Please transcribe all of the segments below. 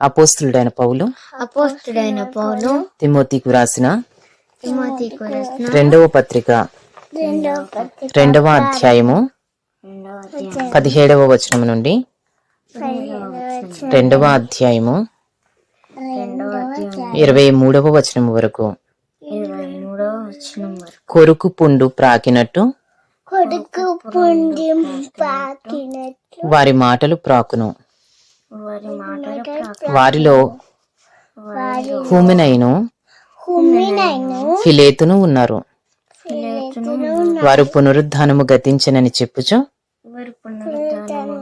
అపోస్తులుడైన పౌలు అపోస్తుడైన పౌలు తిమోతికు రాసిన తిమోతికు రెండవ పత్రిక రెండవ పత్రిక రెండవ అధ్యాయము పదిహేడవ వచనం నుండి రెండవ అధ్యాయము ఇరవై మూడవ వచనం వరకు. కొరుకు పుండు ప్రాకినట్టు కొడుకు వారి మాటలు ప్రాకును. వారిలో వారి హూమినైను ఫిలేతును ఉన్నారు. వారు పునరుద్ధానము గతించనని చెప్పుచు వారి పునరుద్ధానము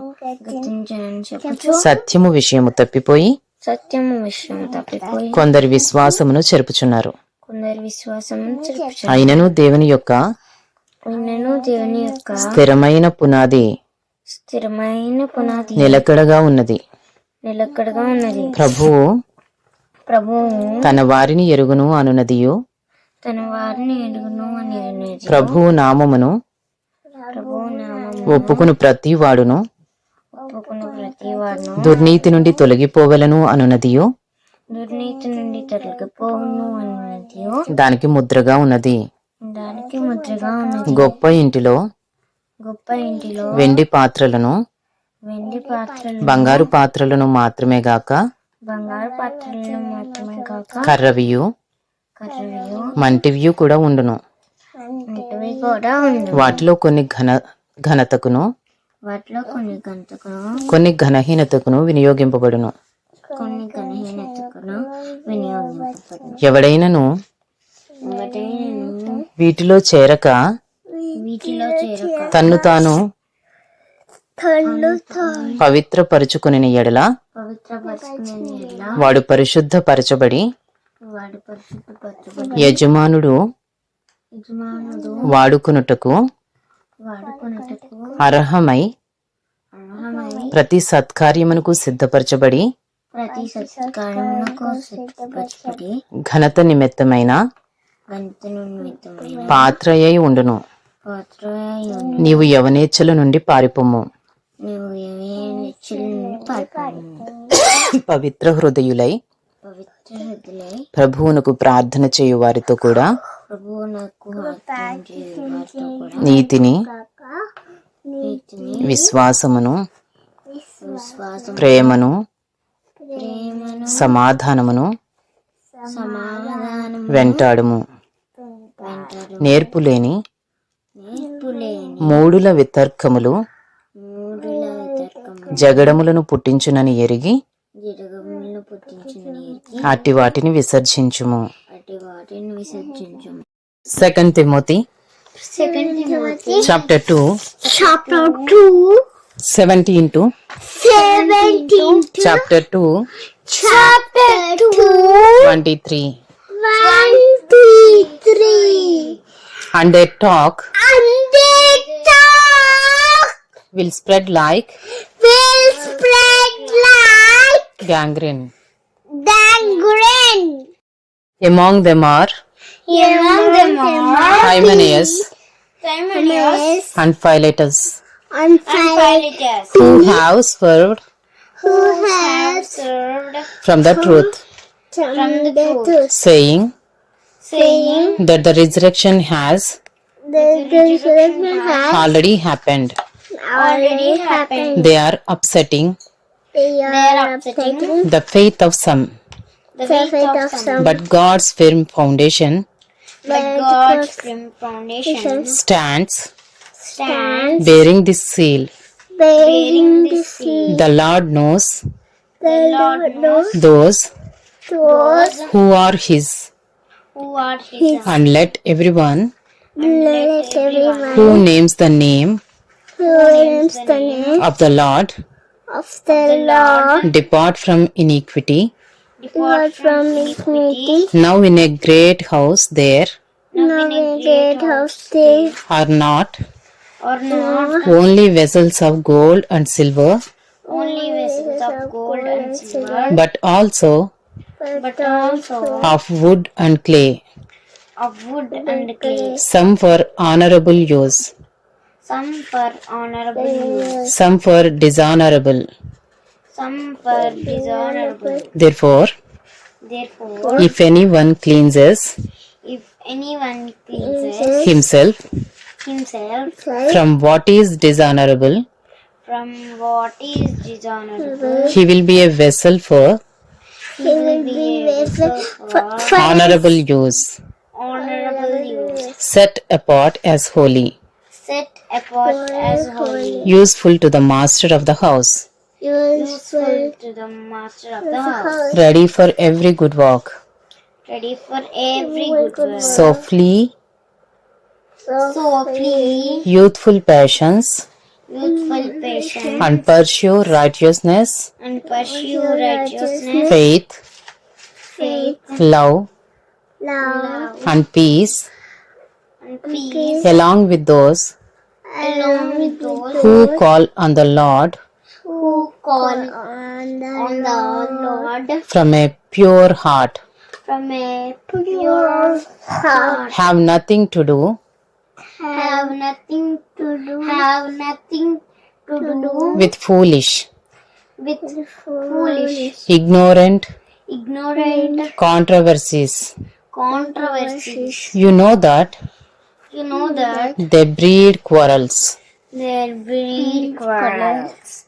గతించనని చెప్పుచు సత్యము విషయము తప్పిపోయి సత్యము విషయం తప్పిపోయి కొందరి విశ్వాసమును చెరుపుచున్నారు. కొందరి అయినను దేవుని యొక్క దేవుని యొక్క స్థిరమైన పునాది స్థిరమైన పునాది నిలకడగా ఉన్నది. నిలకడగా ఉన్నది. ప్రభువు ప్రభువు తన వారిని ఎరుగును అనునదియు. తన వారిని ఎడుగును అని అనేది ప్రభువు నామమును ప్రభువు నామము ఒప్పుకుని ప్రతి వాడును. ఒప్పుకున్న ప్రతి వాడును. దుర్నీతి నుండి తొలగిపోవలను అనునదియు. దుర్నీతి నుండి తొలగిపోవును అనేది దానికి ముద్రగా ఉన్నది. దానికి ముద్రగా ఉన్నది. గొప్ప ఇంటిలో గొప్ప ఇంటిలో వెండి పాత్రలను వెండి పాత్రలు బంగారు పాత్రలను మాత్రమే గాక బంగారు పాత్రలను మాత్రమే కాక కర్రవియు మంటివియు కూడా ఉండును. వంటివి కూడా ఉంది వాటిలో కొన్ని ఘన ఘనతకును వాటిలో కొన్ని గంటకును కొన్ని ఘనహీనతకును వినియోగింపబడును. కొన్ని గణహీనతకును వినియోగింపబడును. ఎవడైనను వీటిలో చేరక వీటిలో చేరక తన్ను తాను పవిత్రపరుచుకుని ఎడల వాడు పరిశుద్ధపరచబడి యజమానుడు వాడుకునుటకు అర్హమై ప్రతి సత్కార్యమునకు సిద్ధపరచబడి ఘనత నిమిత్తమైన గంతను నిమిత్తమైన పాత్రయై ఉండును. నీవు యవనేచ్ఛల నుండి పారిపోము పవిత్ర హృదయులై పవిత్ర హృదయలై ప్రభువునకు ప్రార్థన చేయు వారితో కూడా నీతిని నీతిని విశ్వాసమును విశ్వాసం ప్రేమను ప్రేమను సమాధానమును సమాధానం వెంటాడుము. వెంటాడు నేర్పులేని నేర్పులేని మూడుల వితర్కములు జగడములను పుట్టించునని ఎరిగి అట్టి వాటిని విసర్జించుము. అటు వాటిని విసర్జించము. Second Timothy chapter two chapter two seventeen to seventeen chapter two chapter two twenty three twenty three and a talk the will spread like? Will spread like gangrene. Gangrene. Among them are? Among them are Hymenaeus, Hymenaeus. And Philetus, and Philetus who have served? who have served from the truth, from the truth, saying, saying that the resurrection has the resurrection has already happened already happened. They are upsetting They are upsetting the faith of some, the faith of some, but God's firm foundation but God's firm foundation stands stands bearing this seal. bearing the seal. The Lord knows The Lord knows those those who are His, who are His. and let everyone Let everyone who names the name who names the name of the Lord. of the Lord. Depart from iniquity. depart from iniquity. Now in a great house there. Now in a great house there. are not. Or not. Only vessels of gold and silver, only vessels of gold and silver, but also but also of wood and clay, of wood and clay, some for honorable use, some for honorable use, some for dishonorable. some for dishonorable. Therefore, Therefore, if anyone cleanses if anyone cleanses himself himself from what is dishonorable, from what is dishonorable, he will be a vessel for he will be a vessel for honorable use, honorable use, set apart as holy, set apart as holy, useful to the master of the house, useful to the master of the house, ready for every good work. ready for every good work. So flee So flee youthful passions youthful patience. And pursue righteousness, and pursue righteousness, faith, faith, love, love, and peace. and peace, along with those along with those who call on the Lord who call on the Lord from a pure heart. from a pure heart. Have nothing to do Have nothing to do. Have nothing to do with foolish, with foolish, ignorant ignorant controversies. controversies. You know that You know that they breed quarrels. They breed quarrels.